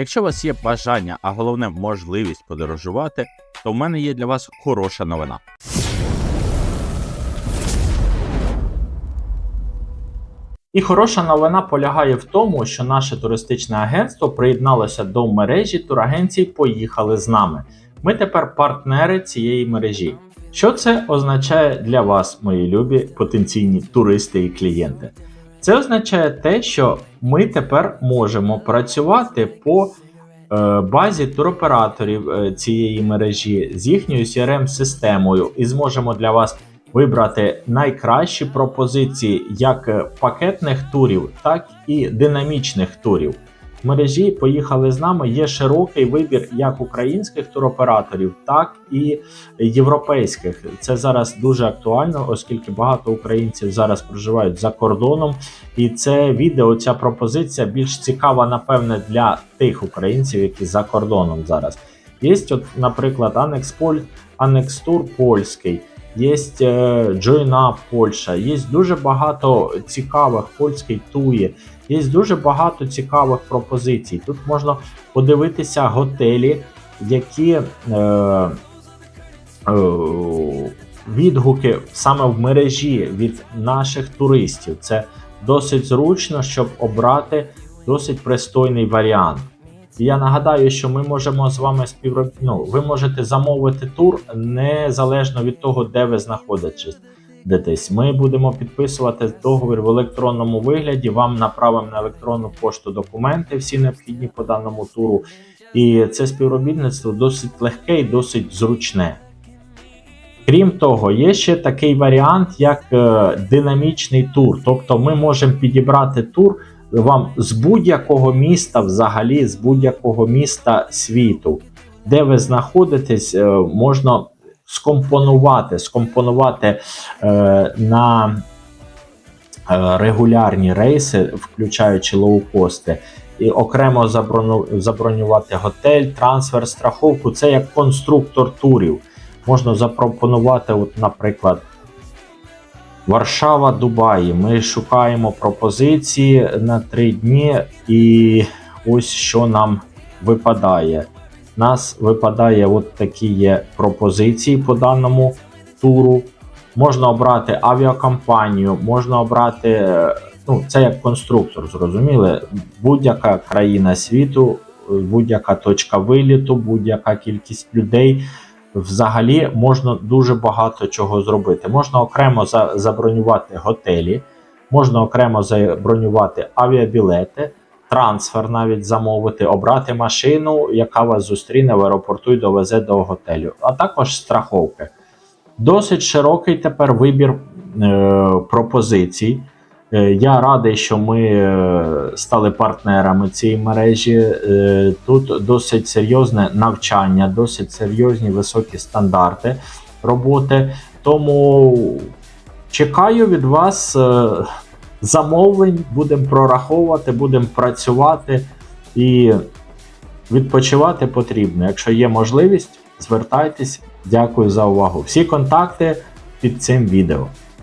Якщо у вас є бажання, а головне можливість подорожувати, то в мене є для вас хороша новина. І хороша новина полягає в тому, що наше туристичне агентство приєдналося до мережі турагенцій Поїхали з нами. Ми тепер партнери цієї мережі. Що це означає для вас, мої любі потенційні туристи і клієнти? Це означає те, що ми тепер можемо працювати по е, базі туроператорів е, цієї мережі з їхньою CRM-системою і зможемо для вас вибрати найкращі пропозиції як е, пакетних турів, так і динамічних турів. Мережі поїхали з нами. Є широкий вибір як українських туроператорів, так і європейських. Це зараз дуже актуально, оскільки багато українців зараз проживають за кордоном. І це відео, ця пропозиція більш цікава, напевне, для тих українців, які за кордоном зараз. Є, от, наприклад, Annex Поль, Annex Tour польський. Є Join Польща, є дуже багато цікавих польський тує, є дуже багато цікавих пропозицій. Тут можна подивитися готелі, які е, е, відгуки саме в мережі від наших туристів. Це досить зручно, щоб обрати досить пристойний варіант. Я нагадаю, що ми можемо з вами співроб... ну, ви можете замовити тур незалежно від того, де ви знаходитесь. Ми будемо підписувати договір в електронному вигляді. Вам направимо на електронну пошту документи, всі необхідні по даному туру. І це співробітництво досить легке і досить зручне. Крім того, є ще такий варіант, як е, динамічний тур. Тобто ми можемо підібрати тур вам з будь-якого міста, взагалі з будь-якого міста світу, де ви знаходитесь, е, можна скомпонувати, скомпонувати е, на е, регулярні рейси, включаючи лоукости, і окремо забронювати готель, трансфер, страховку. Це як конструктор турів. Можна запропонувати, от, наприклад. Варшава, Дубаї. Ми шукаємо пропозиції на три дні, і ось що нам випадає. Нас випадає от такі є пропозиції по даному туру. Можна обрати авіакомпанію, можна обрати, е, ну, це як конструктор, зрозуміли? Будь-яка країна світу, е, будь-яка точка виліту, будь-яка кількість людей. Взагалі можна дуже багато чого зробити. Можна окремо за- забронювати готелі, можна окремо забронювати авіабілети, трансфер навіть замовити, обрати машину, яка вас зустріне в аеропорту і довезе до готелю, а також страховки. Досить широкий тепер вибір е, пропозицій. Е, Я радий, що ми е, стали партнерами цієї мережі. Е, Тут досить серйозне навчання, досить серйозні високі стандарти роботи. Тому чекаю від вас замовлень, будемо прораховувати, будемо працювати і відпочивати потрібно. Якщо є можливість, звертайтесь. Дякую за увагу. Всі контакти під цим відео.